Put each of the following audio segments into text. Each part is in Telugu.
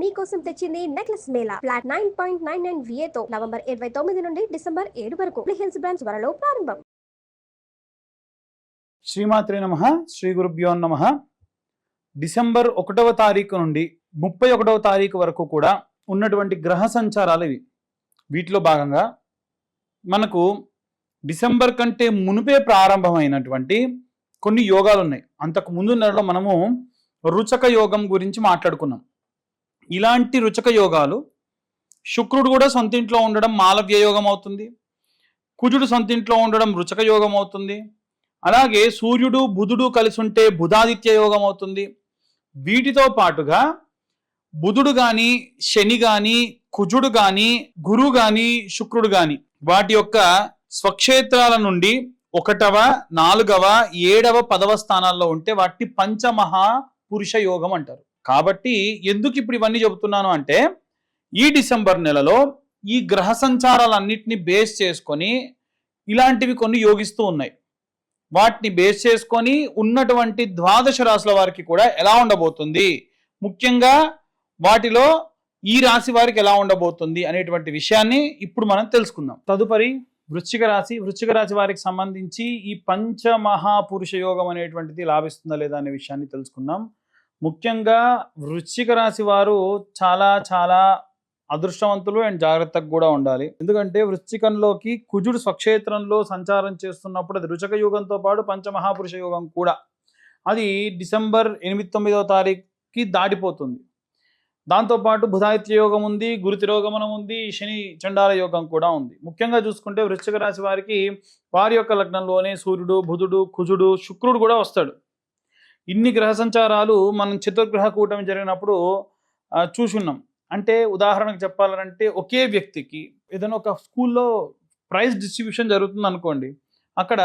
మీకోసం తెచ్చింది necklace mela. Flat nine point nine నైన్తో November ఇరవై తొమ్మిది నుండి డిసెంబర్ ఏడు వరకు హిల్స్ బ్రాంచ్ వరలో ప్రారంభం. శ్రీమాత్రే నమ. శ్రీ గురుభ్యో నమ. డిసెంబర్ ఒకటవ తారీఖు నుండి ముప్పై ఒకటవ తారీఖు వరకు కూడా ఉన్నటువంటి గ్రహ సంచారాలు ఇవి. వీటిలో భాగంగా మనకు డిసెంబర్ కంటే మునిపే ప్రారంభమైనటువంటి కొన్ని యోగాలు ఉన్నాయి. అంతకు ముందు నెలలో మనము రుచక యోగం గురించి మాట్లాడుకున్నాం. ఇలాంటి రుచక యోగాలు శుక్రుడు కూడా సొంతింట్లో ఉండడం మాలవ్య యోగం అవుతుంది. కుజుడు సొంతింట్లో ఉండడం రుచక యోగం అవుతుంది. అలాగే సూర్యుడు బుధుడు కలిసి ఉంటే బుధాదిత్య యోగం అవుతుంది. వీటితో పాటుగా బుధుడు గాని శని గాని కుజుడు గాని గురువు గాని శుక్రుడు గాని వాటి యొక్క స్వక్షేత్రాల నుండి ఒకటవ నాలుగవ ఏడవ పదవ స్థానాల్లో ఉంటే వాటిని పంచమహా పురుష యోగం అంటారు. కాబట్టి ఎందుకు ఇప్పుడు ఇవన్నీ చెబుతున్నాను అంటే ఈ డిసెంబర్ నెలలో ఈ గ్రహ సంచారాలన్నింటినీ బేస్ చేసుకొని ఇలాంటివి కొన్ని యోగిస్తూ ఉన్నాయి. వాటిని బేస్ చేసుకొని ఉన్నటువంటి ద్వాదశ రాశుల వారికి కూడా ఎలా ఉండబోతుంది? ముఖ్యంగా వాటిలో ఈ రాశి వారికి ఎలా ఉండబోతుంది అనేటువంటి విషయాన్ని ఇప్పుడు మనం తెలుసుకుందాం. తదుపరి వృశ్చిక రాశి వృశ్చిక రాశి వారికి సంబంధించి ఈ పంచమహాపురుష యోగం అనేటువంటిది లాభిస్తుందా లేదా అనే విషయాన్ని తెలుసుకుందాం. ముఖ్యంగా వృశ్చిక రాశి వారు చాలా చాలా అదృష్టవంతులు అండ్ జాగ్రత్తగా కూడా ఉండాలి. ఎందుకంటే వృశ్చికంలోకి కుజుడు స్వక్షేత్రంలో సంచారం చేస్తున్నప్పుడు అది రుచక యుగంతో పాటు పంచమహాపురుష యోగం కూడా. అది డిసెంబర్ ఎనిమిది తొమ్మిదవ తారీఖుకి దాటిపోతుంది. దాంతోపాటు బుధాదిత్య యోగం ఉంది గురు తిరోగమనం ఉంది శని చండాల యోగం కూడా ఉంది. ముఖ్యంగా చూసుకుంటే వృశ్చిక రాశి వారికి వారి యొక్క లగ్నంలోనే సూర్యుడు బుధుడు కుజుడు శుక్రుడు కూడా వస్తాడు. ఇన్ని గ్రహ సంచారాలు మనం చతుర్గ్రహ కూటమి జరిగినప్పుడు చూసున్నాం. అంటే ఉదాహరణకు చెప్పాలంటే ఒకే వ్యక్తికి ఏదైనా ఒక స్కూల్లో ప్రైజ్ డిస్ట్రిబ్యూషన్ జరుగుతుంది అనుకోండి అక్కడ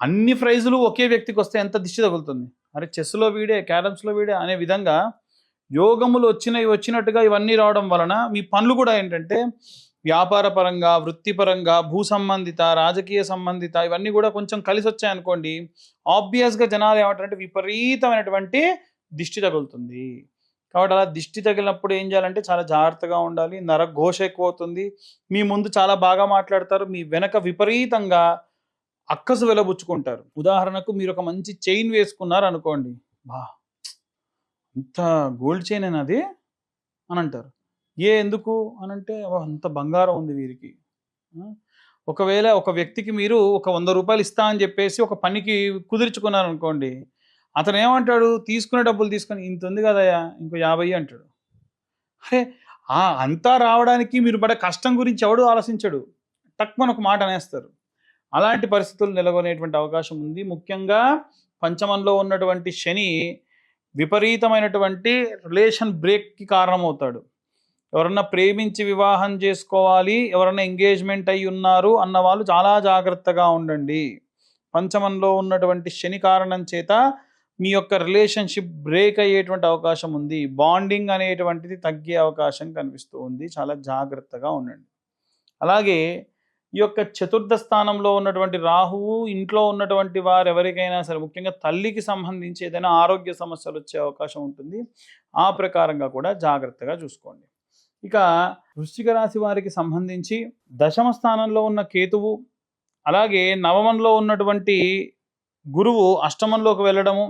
అన్ని ప్రైజులు ఒకే వ్యక్తికి వస్తే ఎంత దిష్టి తగులుతుంది? అరే చెస్లో వీడే క్యారమ్స్లో వీడే అనే విధంగా యోగములు వచ్చినవి వచ్చినట్టుగా ఇవన్నీ రావడం వలన మీ పనులు కూడా ఏంటంటే వ్యాపార పరంగా వృత్తిపరంగా భూ సంబంధిత రాజకీయ సంబంధిత ఇవన్నీ కూడా కొంచెం కలిసి వచ్చాయనుకోండి ఆబ్వియస్గా జనాలు ఏమంటారంటే విపరీతమైనటువంటి దిష్టి తగులుతుంది. కాబట్టి అలా దిష్టి తగిలినప్పుడు ఏం చేయాలంటే చాలా జాగ్రత్తగా ఉండాలి నరఘోష ఎక్కువ అవుతుంది మీ ముందు చాలా బాగా మాట్లాడతారు మీ వెనక విపరీతంగా అక్కసు వెలబుచ్చుకుంటారు. ఉదాహరణకు మీరు ఒక మంచి చైన్ వేసుకున్నారు అనుకోండి బా ఇంత గోల్డ్ చైన్ అది? అని అంటారు. ఏ ఎందుకు అని అంటే అంత బంగారం ఉంది వీరికి. ఒకవేళ ఒక వ్యక్తికి మీరు ఒక వంద రూపాయలు ఇస్తా అని చెప్పేసి ఒక పనికి కుదుర్చుకున్నారు అనుకోండి అతను ఏమంటాడు? తీసుకునే డబ్బులు తీసుకొని ఇంత ఉంది కదయ్యా ఇంకో యాభై అంటాడు. అరే ఆ అంతా రావడానికి మీరు పడే కష్టం గురించి ఎవడు ఆలోచించడు. టక్మని ఒక మాట అనేస్తారు. అలాంటి పరిస్థితులు నెలకొనేటువంటి అవకాశం ఉంది. ముఖ్యంగా పంచమంలో ఉన్నటువంటి శని విపరీతమైనటువంటి రిలేషన్ బ్రేక్కి కారణమవుతాడు. ఎవరన్నా ప్రేమించి వివాహం చేసుకోవాలి ఎవరన్నా ఎంగేజ్మెంట్ అయి ఉన్నారు అన్న వాళ్ళు చాలా జాగ్రత్తగా ఉండండి. పంచమంలో ఉన్నటువంటి శని కారణం చేత మీ యొక్క రిలేషన్షిప్ బ్రేక్ అయ్యేటువంటి అవకాశం ఉంది. బాండింగ్ అనేటువంటిది తగ్గే అవకాశం కనిపిస్తూ ఉంది. చాలా జాగ్రత్తగా ఉండండి. అలాగే ఈ యొక్క చతుర్థ స్థానంలో ఉన్నటువంటి రాహువు ఇంట్లో ఉన్నటువంటి వారు ఎవరికైనా సరే ముఖ్యంగా తల్లికి సంబంధించి ఏదైనా ఆరోగ్య సమస్యలు వచ్చే అవకాశం ఉంటుంది. ఆ ప్రకారంగా కూడా జాగ్రత్తగా చూసుకోండి. ఇక వృశ్చిక రాశి వారికి సంబంధించి దశమ స్థానంలో ఉన్న కేతువు అలాగే నవమంలో ఉన్నటువంటి గురువు అష్టమంలోకి వెళ్ళడము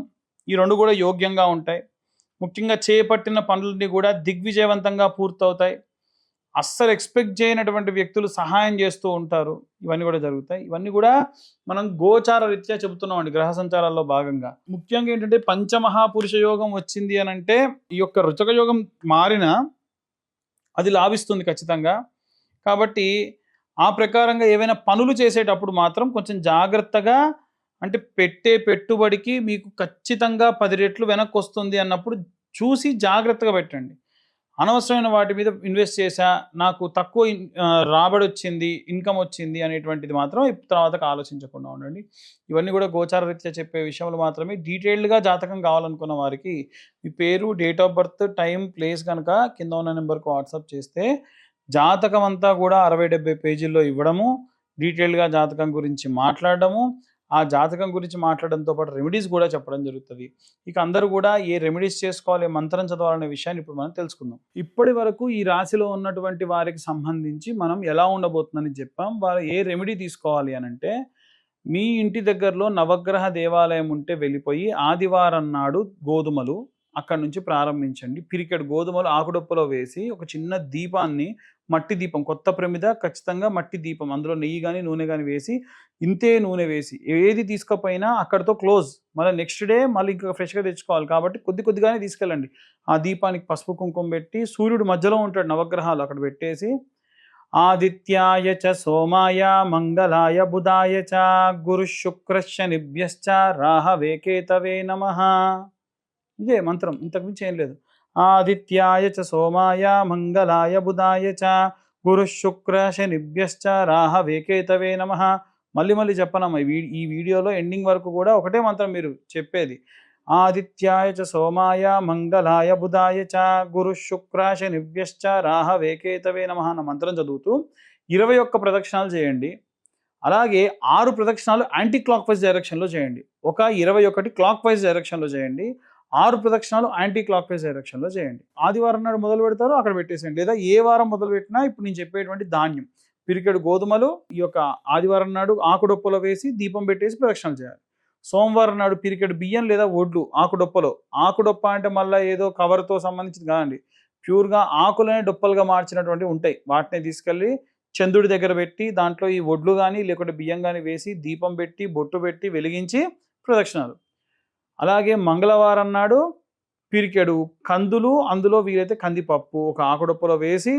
ఈ రెండు కూడా యోగ్యంగా ఉంటాయి. ముఖ్యంగా చేపట్టిన పనులన్నీ కూడా దిగ్విజయవంతంగా పూర్తవుతాయి. అస్సలు ఎక్స్పెక్ట్ చేయనటువంటి వ్యక్తులు సహాయం చేస్తూ ఉంటారు. ఇవన్నీ కూడా జరుగుతాయి. ఇవన్నీ కూడా మనం గోచార రీత్యా చెబుతున్నాం అండి గ్రహ సంచారాల్లో భాగంగా. ముఖ్యంగా ఏంటంటే పంచమహాపురుష యోగం వచ్చింది అని అంటే ఈ యొక్క రుచక యోగం మారిన అది లాభిస్తుంది ఖచ్చితంగా. కాబట్టి ఆ ప్రకారంగా ఏవైనా పనులు చేసేటప్పుడు మాత్రం కొంచెం జాగ్రత్తగా అంటే పెట్టే పెట్టుబడికి మీకు ఖచ్చితంగా పది రెట్లు వెనక్కి వస్తుంది అన్నప్పుడు చూసి జాగ్రత్తగా పెట్టండి. అనవసరమైన వాటి మీద ఇన్వెస్ట్ చేశా నాకు తక్కువ రాబడి వచ్చింది ఇన్కమ్ వచ్చింది అనేటువంటిది మాత్రం తర్వాత ఆలోచించకుండా ఉండండి. ఇవన్నీ కూడా గోచార రీత్యా చెప్పే విషయంలో మాత్రమే డీటెయిల్డ్గా జాతకం కావాలనుకున్న వారికి మీ పేరు date of birth time place కనుక కింద ఉన్న నెంబర్కి వాట్సాప్ చేస్తే జాతకం అంతా కూడా అరవై డెబ్బై పేజీల్లో ఇవ్వడము డీటెయిల్డ్గా జాతకం గురించి మాట్లాడడము ఆ జాతకం గురించి మాట్లాడడంతో పాటు రెమెడీస్ కూడా చెప్పడం జరుగుతుంది. ఇక అందరూ కూడా ఏ రెమెడీస్ చేసుకోవాలి మంత్రం చదవాలనే విషయాన్ని ఇప్పుడు మనం తెలుసుకుందాం. ఇప్పటి వరకు ఈ రాశిలో ఉన్నటువంటి వారికి సంబంధించి మనం ఎలా ఉండబోతుందని చెప్పాం. వారు ఏ రెమెడీ తీసుకోవాలి అని అంటే మీ ఇంటి దగ్గరలో నవగ్రహ దేవాలయం ఉంటే వెళ్ళిపోయి ఆదివారం నాడు గోధుమలు అక్కడి నుంచి ప్రారంభించండి. పిరికెడు గోధుమలు ఆకుడొప్పలో వేసి ఒక చిన్న దీపాన్ని మట్టి దీపం కొత్త ప్రమిద ఖచ్చితంగా మట్టి దీపం అందులో నెయ్యి కానీ నూనె కానీ వేసి ఇంతే నూనె వేసి ఏది తీసుకోపోయినా అక్కడితో క్లోజ్. మళ్ళీ నెక్స్ట్ డే మళ్ళీ ఇంకా ఫ్రెష్గా తెచ్చుకోవాలి కాబట్టి కొద్ది కొద్దిగానే తీసుకెళ్ళండి. ఆ దీపానికి పసుపు కుంకుమ పెట్టి సూర్యుడు మధ్యలో ఉంటాడు నవగ్రహాలు అక్కడ పెట్టేసి ఆదిత్యాయ చ సోమాయ మంగళాయ బుధాయ చ గురు శుక్ర శనిభ్యశ్చ రాహవేకేతవే నమ. ఇదే మంత్రం ఇంతకుమించి ఏం లేదు. ఆదిత్యాయ చ సోమాయ మంగళాయ బుధాయ చ గురు శుక్ర శనిభ్యశ్చ రాహవే కేతవే నమ. మళ్ళీ మళ్ళీ చెప్పనమ్మా ఈ ఈ వీడియోలో ఎండింగ్ వరకు కూడా ఒకటే మంత్రం మీరు చెప్పేది. ఆదిత్యాయ చ సోమాయ మంగళాయ బుధాయ చ గురు శుక్ర శనిభ్యశ్చ రాహవే కేతవే నమ అన్న మంత్రం చదువుతూ ఇరవై ఒక్క ప్రదక్షిణాలు చేయండి. అలాగే ఆరు ప్రదక్షిణాలు యాంటీ క్లాక్ వైజ్ డైరెక్షన్లో చేయండి. ఒక ఇరవై ఒకటి క్లాక్ వైజ్ డైరెక్షన్లో చేయండి. ఆరు ప్రదక్షిణాలు యాంటీ క్లాక్ వైజ్ డైరెక్షన్లో చేయండి. ఆదివారం నాడు మొదలు పెడతారో అక్కడ పెట్టేసేయండి. లేదా ఏ వారం మొదలు పెట్టినా ఇప్పుడు నేను చెప్పేటువంటి ధాన్యం పిరికెడు గోధుమలు ఈ యొక్క ఆదివారం నాడు ఆకుడొప్పలో వేసి దీపం పెట్టేసి ప్రదక్షిణలు చేయాలి. సోమవారం నాడు పిరికెడు బియ్యం లేదా ఒడ్లు ఆకుడొప్పలో. ఆకుడొప్ప అంటే మళ్ళీ ఏదో కవర్తో సంబంధించింది కాదండి. ప్యూర్గా ఆకులనే డొప్పలుగా మార్చినటువంటి ఉంటాయి. వాటిని తీసుకెళ్ళి చంద్రుడి దగ్గర పెట్టి దాంట్లో ఈ ఒడ్లు కానీ లేకుంటే బియ్యం కానీ వేసి దీపం పెట్టి బొట్టు పెట్టి వెలిగించి ప్రదక్షిణాలు. అలాగే మంగళవారం నాడు పిరికెడు కందులు అందులో వీలైతే కందిపప్పు ఒక ఆకుడొప్పలో వేసి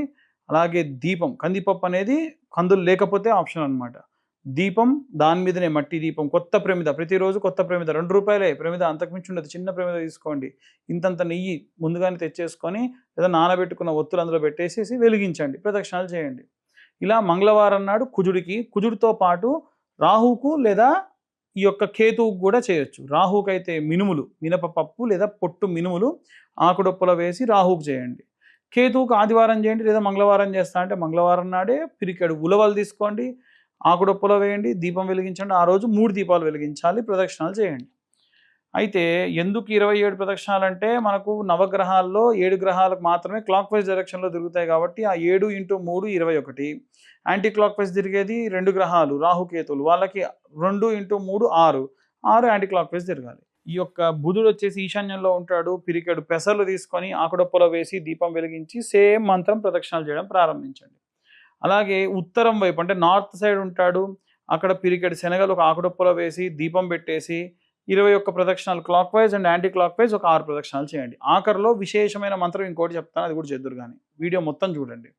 అలాగే దీపం కందిపప్పు అనేది కందులు లేకపోతే ఆప్షన్ అనమాట దీపం దాని మీదనే మట్టి దీపం కొత్త ప్రమిద ప్రతిరోజు కొత్త ప్రమిద రెండు రూపాయలే ప్రమిద అంతకుమించి ఉండదు చిన్న ప్రమిద తీసుకోండి. ఇంతంత నెయ్యి ముందుగానే తెచ్చేసుకొని లేదా నానబెట్టుకున్న ఒత్తులు అందులో పెట్టేసేసి వెలిగించండి ప్రదక్షిణాలు చేయండి. ఇలా మంగళవారం నాడు కుజుడికి కుజుడితో పాటు రాహుకు లేదా ఈ యొక్క కేతువుకు కూడా చేయొచ్చు. రాహుకైతే అయితే మినుములు మినపపప్పు లేదా పొట్టు మినుములు ఆకుడొప్పలో వేసి రాహుకు చేయండి. కేతువుకు ఆదివారం చేయండి లేదా మంగళవారం చేస్తా అంటే మంగళవారం నాడే పిరికాడు ఉలవలు తీసుకోండి ఆకుడొప్పలో వేయండి దీపం వెలిగించండి ఆ రోజు మూడు దీపాలు వెలిగించాలి ప్రదక్షిణాలు చేయండి. అయితే ఎందుకు ఇరవై ఏడు ప్రదక్షిణాలు అంటే మనకు నవగ్రహాల్లో ఏడు గ్రహాలకు మాత్రమే క్లాక్ వైజ్ డైరెక్షన్లో తిరుగుతాయి కాబట్టి ఆ ఏడు ఇంటూ మూడు ఇరవై ఒకటి. యాంటీ క్లాక్ వైజ్ తిరిగేది రెండు గ్రహాలు రాహుకేతులు వాళ్ళకి రెండు ఇంటూ మూడు ఆరు. ఆరు యాంటీ క్లాక్ వైజ్ తిరగాలి. ఈ యొక్క బుధుడు వచ్చేసి ఈశాన్యంలో ఉంటాడు పిరికెడు పెసర్లు తీసుకొని ఆకుడొప్పలో వేసి దీపం వెలిగించి సేమ్ మంత్రం ప్రదక్షిణాలు చేయడం ప్రారంభించండి. అలాగే ఉత్తరం వైపు అంటే నార్త్ సైడ్ ఉంటాడు అక్కడ పిరికెడు శనగలు ఒక ఆకుడొప్పలో వేసి దీపం పెట్టేసి ఇరవై ఒక్క ప్రదక్షిణాలు clockwise and anticlockwise ఒక ఆరు ప్రదక్షిణాలు చేయండి. ఆఖరిలో విశేషమైన మంత్రం ఇంకోటి చెప్తాను అది కూడా చేద్దరు కానీ. వీడియో మొత్తం చూడండి.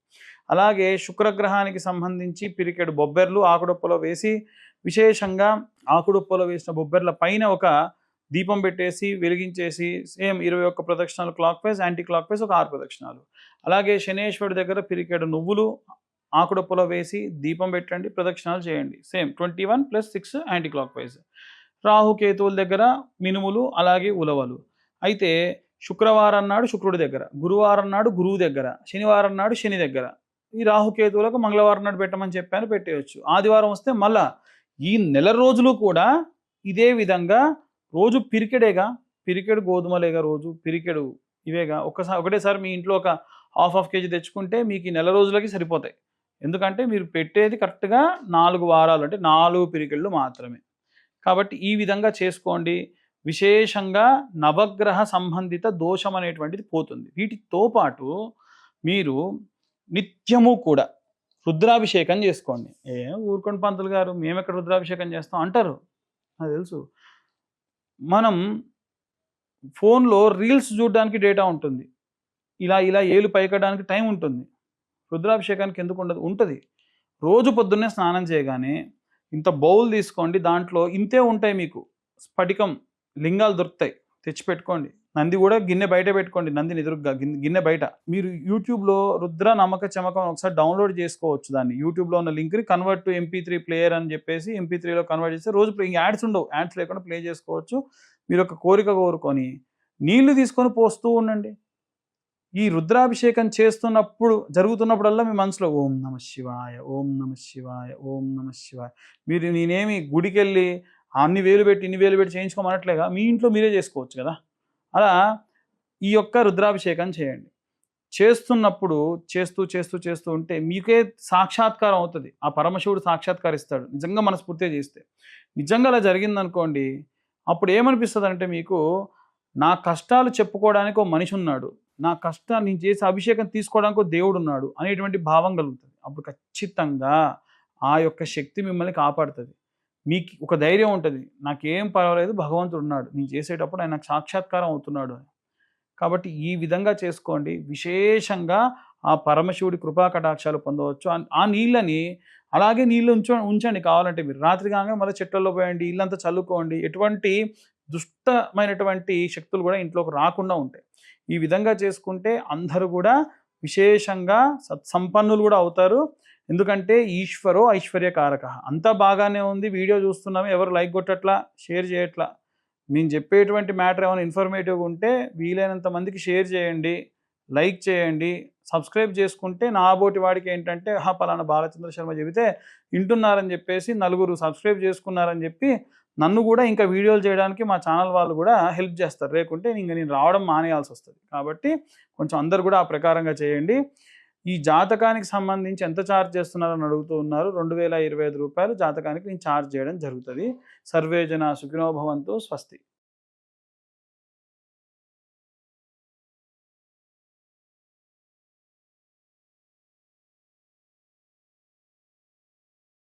అలాగే శుక్రగ్రహానికి సంబంధించి పిరికెడు బొబ్బెర్లు ఆకుడొప్పలో వేసి విశేషంగా ఆకుడొప్పలో వేసిన బొబ్బెర్ల పైన ఒక దీపం పెట్టేసి వెలిగించేసి సేమ్ ఇరవై ఒక్క ప్రదక్షిణాలు clockwise anticlockwise ఒక ఆరు ప్రదక్షిణాలు. అలాగే శనేశ్వరుడి దగ్గర పిరికెడు నువ్వులు ఆకుడొప్పలో వేసి దీపం పెట్టండి ప్రదక్షిణాలు చేయండి. Same twenty one plus six anticlockwise రాహుకేతువుల దగ్గర మినుములు అలాగే ఉలవలు. అయితే శుక్రవారం నాడు శుక్రుడి దగ్గర గురువారం నాడు గురువు దగ్గర శనివారం నాడు శని దగ్గర. ఈ రాహుకేతువులకు మంగళవారం నాడు పెట్టమని చెప్పాను పెట్టేయచ్చు. ఆదివారం వస్తే మళ్ళా ఈ నెల రోజులు కూడా ఇదే విధంగా రోజు పిరికెడేగా పిరికెడు గోధుమలేగా రోజు పిరికెడు ఇవేగా. ఒకసారి ఒకటేసారి మీ ఇంట్లో ఒక హాఫ్ హాఫ్ కేజీ తెచ్చుకుంటే మీకు ఈ నెల రోజులకి సరిపోతాయి. ఎందుకంటే మీరు పెట్టేది కరెక్ట్గా నాలుగు వారాలు అంటే నాలుగు పిరికెళ్ళు మాత్రమే. కాబట్టి ఈ విధంగా చేసుకోండి. విశేషంగా నవగ్రహ సంబంధిత దోషం అనేటువంటిది పోతుంది. వీటితో పాటు మీరు నిత్యము కూడా రుద్రాభిషేకం చేసుకోండి. ఏ ఊరుకొండ పంతులు గారు మేము ఎక్కడ రుద్రాభిషేకం చేస్తాం అంటారు. నాకు తెలుసు. మనం ఫోన్లో రీల్స్ చూడడానికి డేటా ఉంటుంది. ఇలా ఇలా ఏలు పైకడానికి టైం ఉంటుంది. రుద్రాభిషేకానికి ఎందుకు ఉండదు? ఉంటుంది. రోజు పొద్దున్నే స్నానం చేయగానే ఇంత బౌల్ తీసుకోండి దాంట్లో ఇంతే ఉంటాయి మీకు. స్ఫటికం లింగాలు దొరుకుతాయి. తెచ్చిపెట్టుకోండి. నంది కూడా గిన్నె బయట పెట్టుకోండి నందిని ఎదురుగా గిన్నె బయట. మీరు యూట్యూబ్లో రుద్ర నమ్మక చమకం ఒకసారి డౌన్లోడ్ చేసుకోవచ్చు దాన్ని. యూట్యూబ్లో ఉన్న లింక్ని convert to MP three player అని చెప్పేసి ఎంపీ త్రీలో కన్వర్ట్ చేస్తే రోజు ఇంక యాడ్స్ ఉండవు. యాడ్స్ లేకుండా ప్లే చేసుకోవచ్చు. మీరు ఒక కోరిక కోరుకొని నీళ్ళు తీసుకొని పోస్తూ ఉండండి. ఈ రుద్రాభిషేకం చేస్తున్నప్పుడు జరుగుతున్నప్పుడల్లా మీ మనసులో ఓం నమ శివాయ ఓం నమ శివాయ ఓం నమ శివాయ. మీరు నేనేమి గుడికి వెళ్ళి అన్ని వేలు పెట్టి ఇన్ని వేలు పెట్టి చేయించుకోమనట్లేగా మీ ఇంట్లో మీరే చేసుకోవచ్చు కదా? అలా ఈ యొక్క రుద్రాభిషేకం చేయండి. చేస్తున్నప్పుడు చేస్తూ చేస్తూ చేస్తూ ఉంటే మీకే సాక్షాత్కారం అవుతుంది. ఆ పరమశివుడు సాక్షాత్కారిస్తాడు. నిజంగా మనస్ఫూర్తిగా చేస్తే. నిజంగా అలా జరిగిందనుకోండి అప్పుడు ఏమనిపిస్తుంది అంటే మీకు నా కష్టాలు చెప్పుకోవడానికి ఒక మనిషి ఉన్నాడు. నా కష్టాన్ని నేను చేసే అభిషేకం తీసుకోవడానికి ఒక దేవుడు ఉన్నాడు అనేటువంటి భావం కలుగుతుంది. అప్పుడు ఖచ్చితంగా ఆ యొక్క శక్తి మిమ్మల్ని కాపాడుతుంది. మీకు ఒక ధైర్యం ఉంటుంది. నాకేం పర్వాలేదు భగవంతుడు ఉన్నాడు. నేను చేసేటప్పుడు ఆయన నాకు సాక్షాత్కారం అవుతున్నాడు అని. కాబట్టి ఈ విధంగా చేసుకోండి. విశేషంగా ఆ పరమశివుడి కృపా కటాక్షాలు పొందవచ్చు. ఆ- నీళ్ళని అలాగే నీళ్ళు ఉంచ ఉంచండి కావాలంటే మీరు. రాత్రి కాగానే మళ్ళీ చెట్లలో పోయండి ఇల్లంతా చల్లుకోండి. ఎటువంటి దుష్టమైనటువంటి శక్తులు కూడా ఇంట్లోకి రాకుండా ఉంటాయి. ఈ విధంగా చేసుకుంటే అందరూ కూడా విశేషంగా సత్సంపన్నులు కూడా అవుతారు. ఎందుకంటే ఈశ్వరో ఐశ్వర్యకారక. అంతా బాగానే ఉంది. వీడియో చూస్తున్నాము. ఎవరు లైక్ కొట్టట్లా? షేర్ చేయట్లా? నేను చెప్పేటువంటి మ్యాటర్ ఏమైనా ఇన్ఫర్మేటివ్గా ఉంటే వీలైనంత మందికి షేర్ చేయండి. లైక్ చేయండి. సబ్స్క్రైబ్ చేసుకుంటే నా బోటి వాడికి ఏంటంటే హా పలానా బాలచంద్ర శర్మ చెబితే వింటున్నారని చెప్పేసి నలుగురు సబ్స్క్రైబ్ చేసుకున్నారని చెప్పి నన్ను కూడా ఇంకా వీడియోలు చేయడానికి మా ఛానల్ వాళ్ళు కూడా హెల్ప్ చేస్తారు. లేకుంటే ఇంకా నేను రావడం మానేయాల్సి వస్తుంది. కాబట్టి కొంచెం అందరు కూడా ఆ ప్రకారంగా చేయండి. ఈ జాతకానికి సంబంధించి ఎంత ఛార్జ్ చేస్తున్నారని అడుగుతూ ఉన్నారు. రెండు వేల ఇరవై ఐదు రూపాయలు జాతకానికి నేను ఛార్జ్ చేయడం జరుగుతుంది. సర్వేజన సుఖినోభవంతో స్వస్తి.